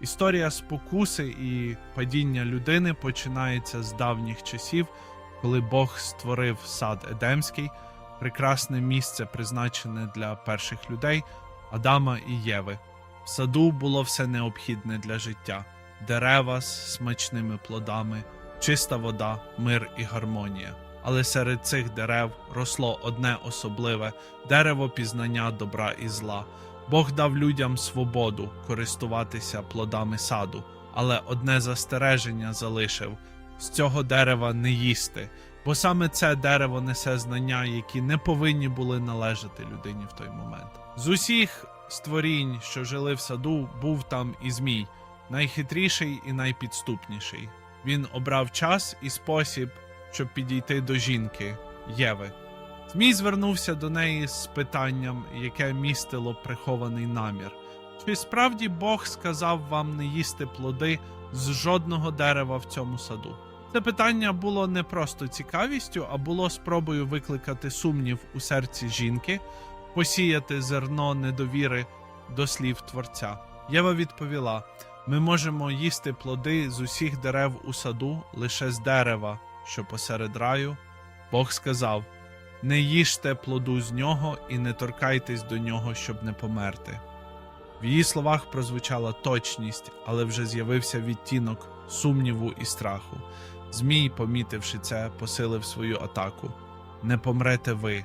Історія спокуси і падіння людини починається з давніх часів, коли Бог створив сад Едемський, прекрасне місце, призначене для перших людей Адама і Єви. В саду було все необхідне для життя: дерева з смачними плодами, чиста вода, мир і гармонія. Але серед цих дерев росло одне особливе дерево пізнання добра і зла. Бог дав людям свободу користуватися плодами саду, але одне застереження залишив з цього дерева не їсти, бо саме це дерево несе знання, які не повинні були належати людині в той момент. З усіх створінь, що жили в саду, був там і змій, найхитріший і найпідступніший. Він обрав час і спосіб, щоб підійти до жінки Єви. Змій звернувся до неї з питанням, яке містило прихований намір. Чи справді Бог сказав вам не їсти плоди з жодного дерева в цьому саду? Це питання було не просто цікавістю, а було спробою викликати сумнів у серці жінки, посіяти зерно недовіри до слів Творця. Єва відповіла: ми можемо їсти плоди з усіх дерев у саду лише з дерева, що посеред раю. Бог сказав: не їжте плоду з нього і не торкайтесь до нього, щоб не померти. В її словах прозвучала точність, але вже з'явився відтінок сумніву і страху. Змій, помітивши це, посилив свою атаку. Не помрете ви.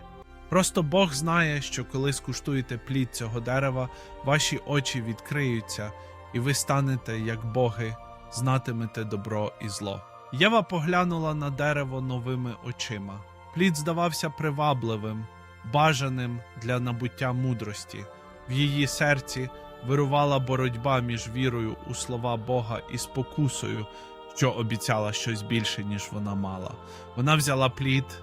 Просто Бог знає, що коли скуштуєте плід цього дерева, ваші очі відкриються, і ви станете, як боги, знатимете добро і зло. Єва поглянула на дерево новими очима. Плід здавався привабливим, бажаним для набуття мудрості. В її серці вирувала боротьба між вірою у слова Бога і спокусою, що обіцяла щось більше, ніж вона мала. Вона взяла плід,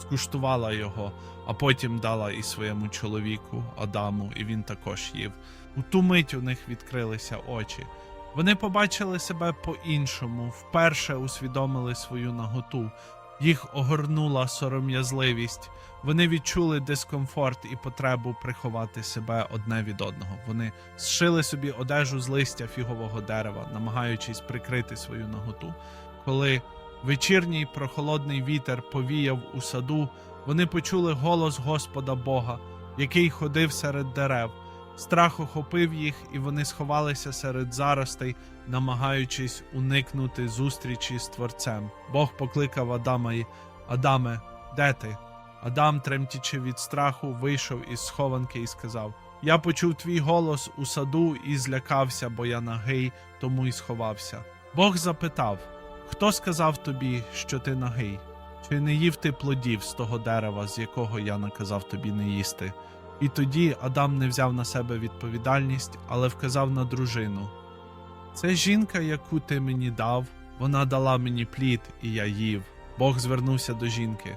скуштувала його, а потім дала і своєму чоловіку Адаму, і він також їв. У ту мить у них відкрилися очі. Вони побачили себе по-іншому, вперше усвідомили свою наготу. Їх огорнула сором'язливість. Вони відчули дискомфорт і потребу приховати себе одне від одного. Вони зшили собі одежу з листя фігового дерева, намагаючись прикрити свою наготу. Коли вечірній прохолодний вітер повіяв у саду, вони почули голос Господа Бога, який ходив серед дерев. Страх охопив їх, і вони сховалися серед заростей, намагаючись уникнути зустрічі з Творцем. Бог покликав Адама і Адаме, де ти? Адам, тремтячи від страху, вийшов із схованки і сказав: Я почув твій голос у саду і злякався, бо я нагий, тому й сховався. Бог запитав: Хто сказав тобі, що ти нагий? Чи не їв ти плодів з того дерева, з якого я наказав тобі не їсти? І тоді Адам не взяв на себе відповідальність, але вказав на дружину. Це жінка, яку ти мені дав, вона дала мені плід, і я їв. Бог звернувся до жінки.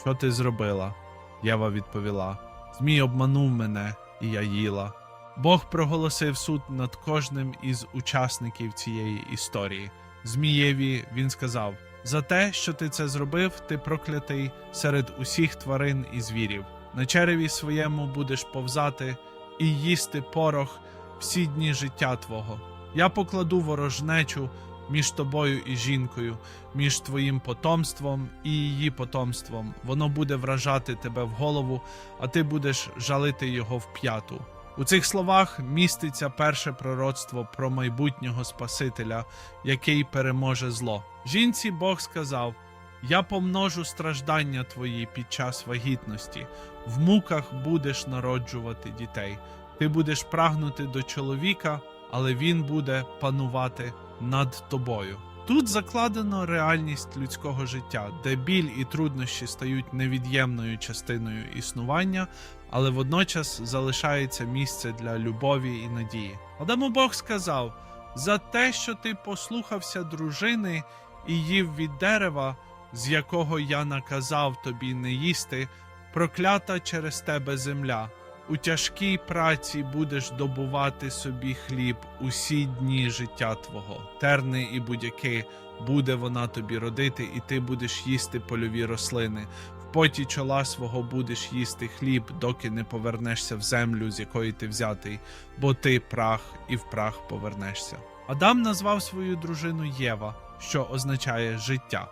Що ти зробила? Єва відповіла: Змій обманув мене, і я їла. Бог проголосив суд над кожним із учасників цієї історії. Змієві він сказав: За те, що ти це зробив, ти проклятий серед усіх тварин і звірів. На череві своєму будеш повзати і їсти порох всі дні життя твого. Я покладу ворожнечу між тобою і жінкою, між твоїм потомством і її потомством. Воно буде вражати тебе в голову, а ти будеш жалити його в п'яту. У цих словах міститься перше пророцтво про майбутнього Спасителя, який переможе зло. Жінці Бог сказав: Я помножу страждання твої під час вагітності, в муках будеш народжувати дітей. Ти будеш прагнути до чоловіка, але він буде панувати над тобою. Тут закладено реальність людського життя, де біль і труднощі стають невід'ємною частиною існування, але водночас залишається місце для любові і надії. Адаму Бог сказав: за те, що ти послухався дружини і їв від дерева, з якого я наказав тобі не їсти, проклята через тебе земля. У тяжкій праці будеш добувати собі хліб усі дні життя твого. Терни і будь-яки буде вона тобі родити, і ти будеш їсти польові рослини. В поті чола свого будеш їсти хліб, доки не повернешся в землю, з якої ти взятий, бо ти прах і в прах повернешся. Адам назвав свою дружину Єва, що означає життя,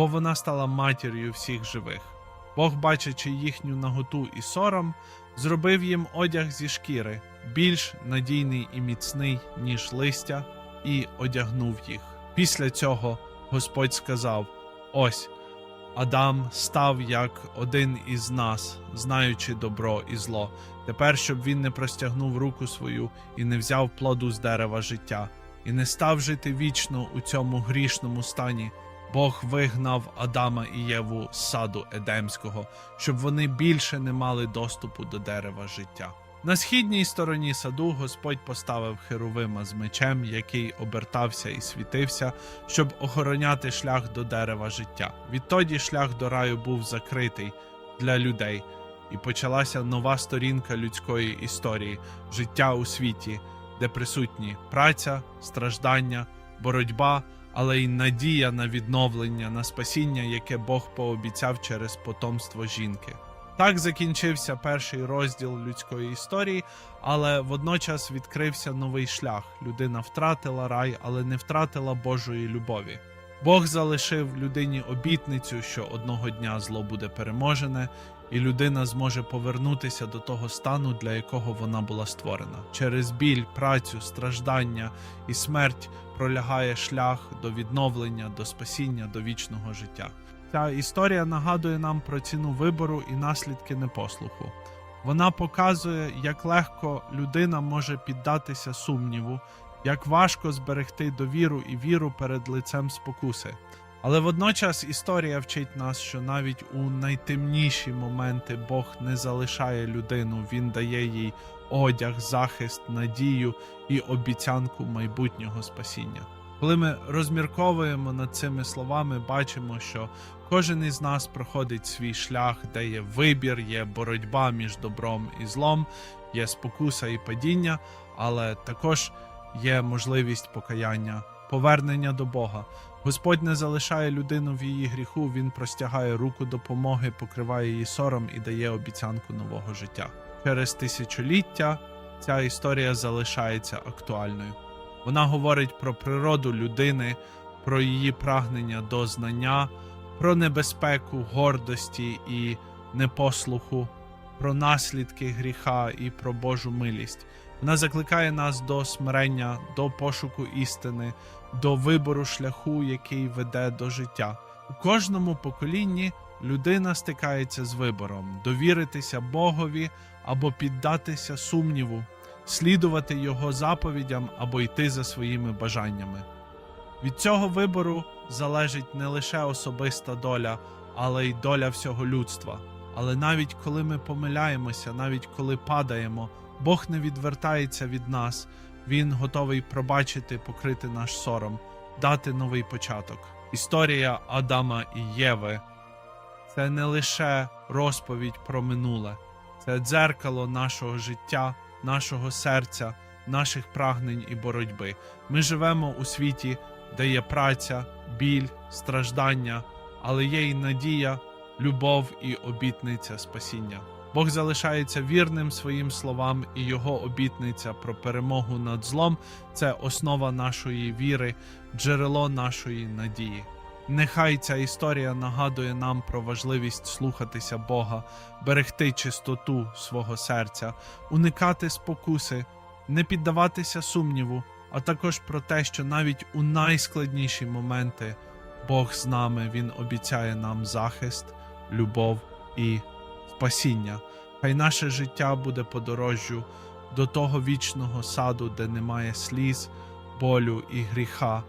бо вона стала матір'ю всіх живих. Бог, бачачи їхню наготу і сором, зробив їм одяг зі шкіри, більш надійний і міцний, ніж листя, і одягнув їх. Після цього Господь сказав: Ось Адам став як один із нас, знаючи добро і зло. Тепер, щоб він не простягнув руку свою і не взяв плоду з дерева життя, і не став жити вічно у цьому грішному стані. Бог вигнав Адама і Єву з саду Едемського, щоб вони більше не мали доступу до дерева життя. На східній стороні саду Господь поставив херовима з мечем, який обертався і світився, щоб охороняти шлях до дерева життя. Відтоді шлях до раю був закритий для людей, і почалася нова сторінка людської історії, життя у світі, де присутні праця, страждання, боротьба, але й надія на відновлення, на спасіння, яке Бог пообіцяв через потомство жінки. Так закінчився перший розділ людської історії, але водночас відкрився новий шлях. Людина втратила рай, але не втратила Божої любові. Бог залишив людині обітницю, що одного дня зло буде переможене, і людина зможе повернутися до того стану, для якого вона була створена. Через біль, працю, страждання і смерть пролягає шлях до відновлення, до спасіння, до вічного життя. Ця історія нагадує нам про ціну вибору і наслідки непослуху. Вона показує, як легко людина може піддатися сумніву, як важко зберегти довіру і віру перед лицем спокуси. Але водночас історія вчить нас, що навіть у найтемніші моменти Бог не залишає людину, Він дає їй одяг, захист, надію і обіцянку майбутнього спасіння. Коли ми розмірковуємо над цими словами, бачимо, що кожен із нас проходить свій шлях, де є вибір, є боротьба між добром і злом, є спокуса і падіння, але також є можливість покаяння, повернення до Бога. Господь не залишає людину в її гріху, він простягає руку допомоги, покриває її сором і дає обіцянку нового життя. Через тисячоліття ця історія залишається актуальною. Вона говорить про природу людини, про її прагнення до знання, про небезпеку, гордості і непослуху, про наслідки гріха і про Божу милість. Вона закликає нас до смирення, до пошуку істини, до вибору шляху, який веде до життя. У кожному поколінні людина стикається з вибором: довіритися Богові або піддатися сумніву, слідувати Його заповідям або йти за своїми бажаннями. Від цього вибору залежить не лише особиста доля, але й доля всього людства. Але навіть коли ми помиляємося, навіть коли падаємо, Бог не відвертається від нас, Він готовий пробачити, покрити наш сором, дати новий початок. Історія Адама і Єви це не лише розповідь про минуле, це дзеркало нашого життя, нашого серця, наших прагнень і боротьби. Ми живемо у світі, де є праця, біль, страждання, але є й надія, любов і обітниця спасіння. Бог залишається вірним своїм словам, і його обітниця про перемогу над злом це основа нашої віри, джерело нашої надії. Нехай ця історія нагадує нам про важливість слухатися Бога, берегти чистоту свого серця, уникати спокуси, не піддаватися сумніву, а також про те, що навіть у найскладніші моменти Бог з нами, Він обіцяє нам захист, любов і спасіння. Хай наше життя буде подорожжю до того вічного саду, де немає сліз, болю і гріха,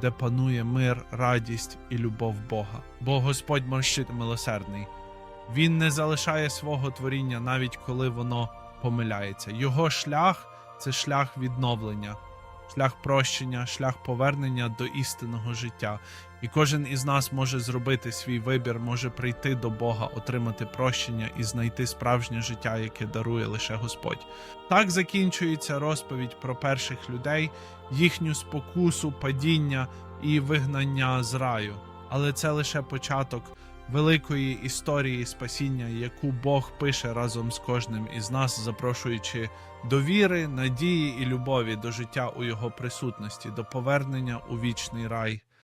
де панує мир, радість і любов Бога. Бо Господь морщит милосердний. Він не залишає свого творіння, навіть коли воно помиляється. Його шлях це шлях відновлення, шлях прощення, шлях повернення до істинного життя. І кожен із нас може зробити свій вибір, може прийти до Бога, отримати прощення і знайти справжнє життя, яке дарує лише Господь. Так закінчується розповідь про перших людей, їхню спокусу, падіння і вигнання з раю. Але це лише початок. Великої історії спасіння, яку Бог пише разом з кожним із нас, запрошуючи до віри, надії і любові до життя у його присутності, до повернення у вічний рай.